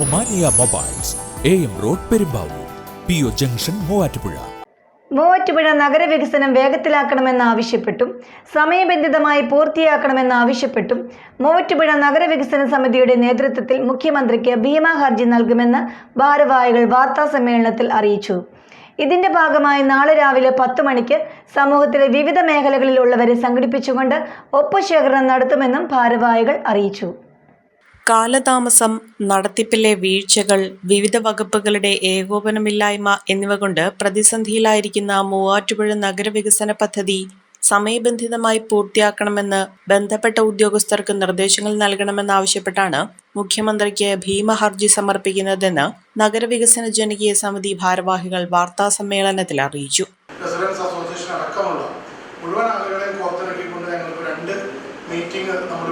Omania mobiles A M road Perumbavoor P O junction Muvattupuzha. Muvattupuzha നഗരവികസനം വേഗത്തിലാക്കണമെന്നാവശ്യപ്പെട്ടും സമയബന്ധിതമായി പൂർത്തിയാക്കണമെന്നാവശ്യപ്പെട്ടും മൂവാറ്റുപുഴ നഗരവികസന സമിതിയുടെ നേതൃത്വത്തിൽ മുഖ്യമന്ത്രിക്ക് ഭീമാ ഹർജി നൽകുമെന്ന് ഭാരവാഹികൾ വാർത്താസമ്മേളനത്തിൽ അറിയിച്ചു. ഇതിന്റെ ഭാഗമായി നാളെ രാവിലെ പത്ത് മണിക്ക് സമൂഹത്തിലെ വിവിധ മേഖലകളിലുള്ളവരെ സംഘടിപ്പിച്ചുകൊണ്ട് ഒപ്പുശേഖരണം നടത്തുമെന്നും ഭാരവാഹികൾ അറിയിച്ചു. കാലതാമസം നടത്തിപ്പിലെ വീഴ്ചകൾ വിവിധ വകുപ്പുകളുടെ ഏകോപനമില്ലായ്മ എന്നിവ കൊണ്ട് പ്രതിസന്ധിയിലായിരിക്കുന്ന മൂവാറ്റുപുഴ നഗരവികസന പദ്ധതി സമയബന്ധിതമായി പൂർത്തിയാക്കണമെന്ന് ബന്ധപ്പെട്ട ഉദ്യോഗസ്ഥർക്ക് നിർദ്ദേശങ്ങൾ നൽകണമെന്നാവശ്യപ്പെട്ടാണ് മുഖ്യമന്ത്രിക്ക് ഭീമ ഹർജി സമർപ്പിക്കുന്നതെന്ന് നഗരവികസന ജനകീയ സമിതി ഭാരവാഹികൾ അറിയിച്ചു. റെസിഡൻസ് അസോസിയേഷൻ അടക്കമുള്ള മുഴുവൻ ആളുകളെയും ഞങ്ങൾക്ക് രണ്ട് മീറ്റിംഗ് നമ്മൾ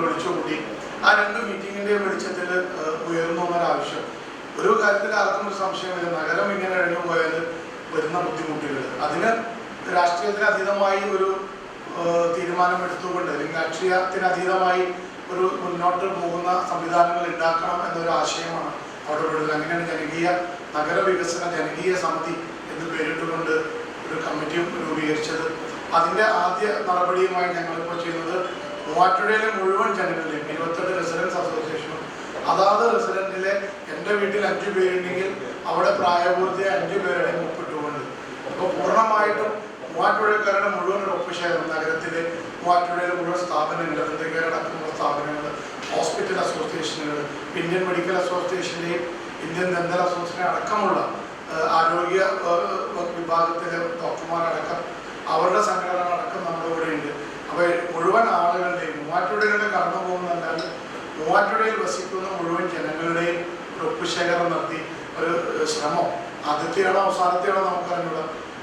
ആ രണ്ട് മീറ്റിങ്ങിന്റെ വെളിച്ചത്തിൽ ഉയർന്നു ആവശ്യം. ഒരു കാര്യത്തിൽ ആർക്കും ഒരു സംശയമില്ല. നഗരം ഇങ്ങനെ കഴിഞ്ഞു പോയാൽ വരുന്ന ബുദ്ധിമുട്ടുകൾ. അതിന് രാഷ്ട്രീയത്തിന് അതീതമായി ഒരു തീരുമാനമെടുത്തുകൊണ്ട് അല്ലെങ്കിൽ രാഷ്ട്രീയത്തിന് അതീതമായി ഒരു മുന്നോട്ട് പോകുന്ന സംവിധാനങ്ങൾ ഉണ്ടാക്കണം എന്നൊരു ആശയമാണ് അവിടെ ഉള്ളത്. അങ്ങനെയാണ് ജനകീയ നഗരവികസന ജനകീയ സമിതി എന്ന് പേരിട്ടുകൊണ്ട് ഒരു കമ്മിറ്റിയും രൂപീകരിച്ചത്. അതിന്റെ ആദ്യ നടപടിയുമായി ഞങ്ങളിപ്പോൾ ചെയ്യുന്നത് മൂവാറ്റുപുഴയിലെ മുഴുവൻ ജനങ്ങളിലെയും ഇരുപത്തെട്ട് റെസിഡൻസ് അസോസിയേഷനും അതാത് റെസിഡന്റിലെ എന്റെ വീട്ടിൽ അഞ്ച് പേരുണ്ടെങ്കിൽ അവിടെ പ്രായപൂർത്തിയായ അഞ്ച് പേരുടെ ഒപ്പിട്ടുകൊണ്ട് അപ്പോൾ പൂർണമായിട്ടും മൂവാറ്റുപുഴക്കാരുടെ മുഴുവൻ ഒരു നഗരത്തിലെ മൂവാറ്റുപുഴയിലെ മുഴുവൻ സ്ഥാപനങ്ങൾ ഹൃദയക്കാരടക്കമുള്ള സ്ഥാപനങ്ങൾ ഹോസ്പിറ്റൽ അസോസിയേഷനുകൾ ഇന്ത്യൻ മെഡിക്കൽ അസോസിയേഷന്റെയും ഇന്ത്യൻ ദന്തൽ അസോസിയേഷൻ അടക്കമുള്ള ആരോഗ്യ വിഭാഗത്തിലെ ഡോക്ടർമാരടക്കം അവരുടെ സംഘടനകളടക്കം മൂവാറ്റുപുഴയിൽ വസിക്കുന്ന മുഴുവൻ ജനങ്ങളുടെയും ഒപ്പ് ഒപ്പുശേഖരം നടത്തി ഒരു ശ്രമം. ആദ്യത്തെയാണോ അവസാനത്തെയാണോ നമുക്കറിഞ്ഞുള്ള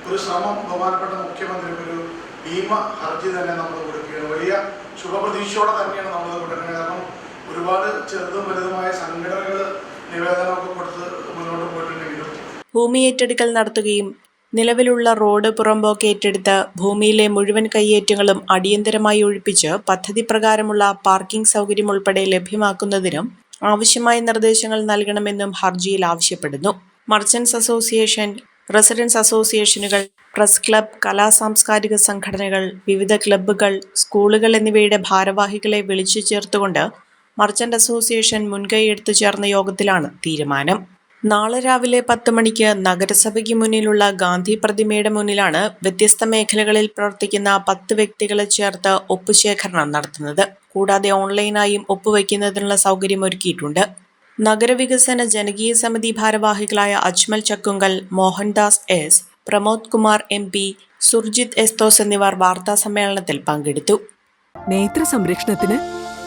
ഒരു ശ്രമം ബഹുമാനപ്പെട്ട മുഖ്യമന്ത്രി ഒരു ഭീമ ഹർജി തന്നെ നമ്മൾ കൊടുക്കുകയാണ്. വലിയ ശുഭപ്രതീക്ഷയോടെ തന്നെയാണ് നമ്മൾ കൊടുക്കുന്നത്. കാരണം ഒരുപാട് ചെറുതും വലുതുമായ സംഘടനകൾ നിവേദനമൊക്കെ കൊടുത്ത് മുന്നോട്ട് പോയിട്ടുണ്ടെങ്കിലും ഭൂമി ഏറ്റെടുക്കൽ നടത്തുകയും നിലവിലുള്ള റോഡ് പുറമ്പോക്ക് ഏറ്റെടുത്ത് ഭൂമിയിലെ മുഴുവൻ കയ്യേറ്റങ്ങളും അടിയന്തരമായി ഒഴിപ്പിച്ച് പദ്ധതി പ്രകാരമുള്ള പാർക്കിംഗ് സൗകര്യം ഉൾപ്പെടെ ലഭ്യമാക്കുന്നതിനും ആവശ്യമായ നിർദ്ദേശങ്ങൾ നൽകണമെന്നും ഹർജിയിൽ ആവശ്യപ്പെടുന്നു. മർച്ചന്റ്സ് അസോസിയേഷൻ റെസിഡൻസ് അസോസിയേഷനുകൾ പ്രസ് ക്ലബ് കലാ സാംസ്കാരിക സംഘടനകൾ വിവിധ ക്ലബ്ബുകൾ സ്കൂളുകൾ എന്നിവയുടെ ഭാരവാഹികളെ വിളിച്ചു ചേർത്തുകൊണ്ട് മർച്ചന്റ് അസോസിയേഷൻ മുൻകൈയെടുത്തു ചേർന്ന യോഗത്തിലാണ് തീരുമാനം. നാളെ രാവിലെ പത്ത് മണിക്ക് നഗരസഭയ്ക്ക് മുന്നിലുള്ള ഗാന്ധി പ്രതിമയുടെ മുന്നിലാണ് വ്യത്യസ്ത മേഖലകളിൽ പ്രവർത്തിക്കുന്ന പത്ത് വ്യക്തികളെ ചേർത്ത് ഒപ്പുശേഖരണം നടത്തുന്നത്. കൂടാതെ ഓൺലൈനായും ഒപ്പുവയ്ക്കുന്നതിനുള്ള സൗകര്യം ഒരുക്കിയിട്ടുണ്ട്. നഗരവികസന ജനകീയ സമിതി ഭാരവാഹികളായ Ajmal Chakkungal Mohandas S Pramod Kumar M P Surjit Esthose എന്നിവർ വാർത്താ സമ്മേളനത്തിൽ പങ്കെടുത്തു. നേത്ര സംരക്ഷണത്തിന്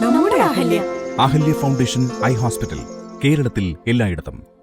നമ്മുടെ Ahalya. Ahalya foundation eye hospital കേരളത്തിൽ എല്ലായിടത്തും.